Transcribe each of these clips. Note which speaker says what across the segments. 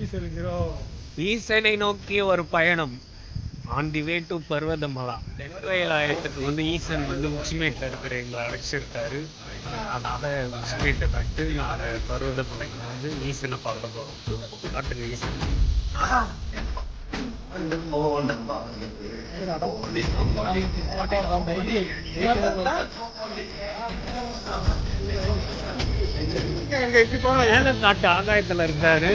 Speaker 1: நோக்கி செல்கிறோம் ஈசனை நோக்கி ஒரு பயணம் ஆன் தி வே டு பர்வதமலா நெல்வயல் ஆயத்துக்கு வந்து ஈசன் வந்து உச்சிமேட்டில் இருக்கிற எங்களை அழைச்சிருக்காரு அதனால் உச்சிமேட்டை கட்டு நாங்கள் மலைக்கு வந்து ஈசனை பார்க்க போகிறோம் காட்டுங்க ஈசன் எங்கள் இப்போ ஏழை காட்டு ஆகாயத்தில் இருக்காரு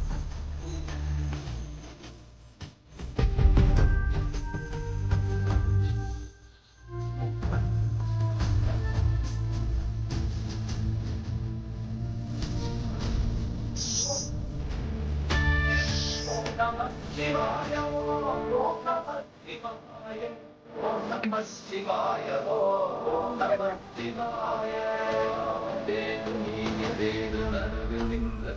Speaker 1: य नम शिवायो नम शिवायो नमस् लिङ्ग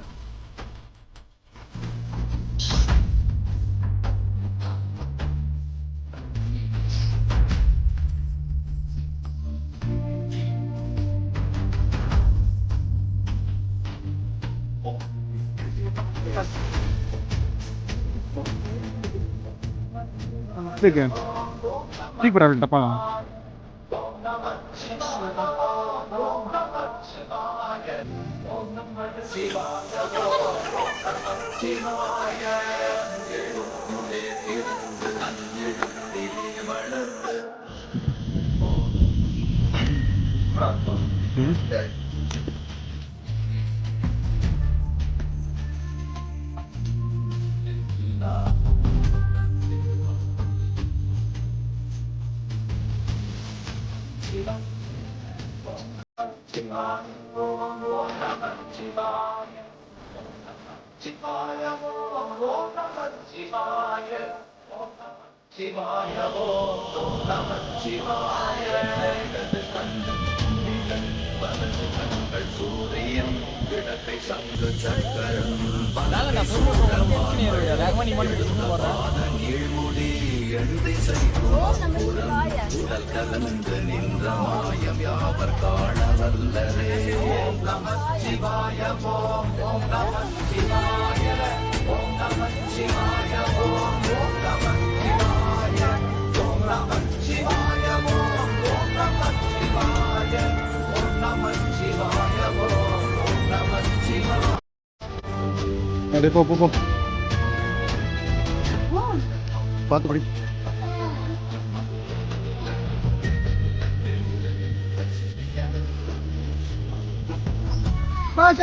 Speaker 1: लेकिन ठीक बराबर टपा Mm-hmm. சிவாய ஓம் நம சிவாய கண்கள் சூரியன் கிடக்கை எழுதை உடல் கலந்து நின்ற மாயம் யாவர் காண வல்லரே ஓம் நம சிவாய ஓம் ஓம் நம சிவாய ஓம் நம சிவாய ஓம் ஓம் நம சிவாய ஓம் நம சிவாய ஓம் ஓம் நம சிவாய ஓம் நம சிவாய ஓம் ஓம் நம சிவாய अरे पो पो पो बात बड़ी 阿杰。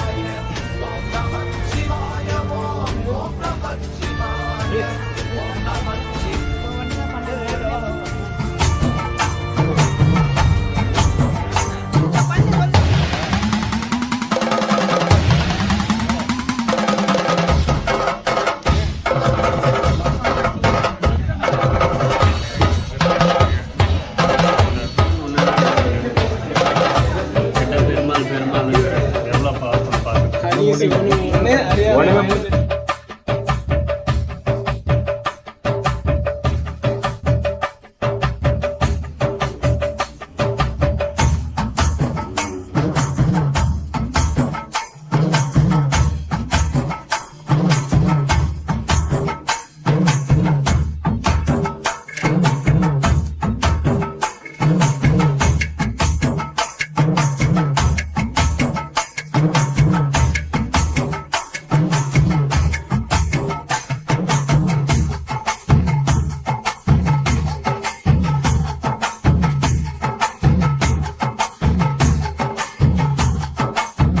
Speaker 1: होने में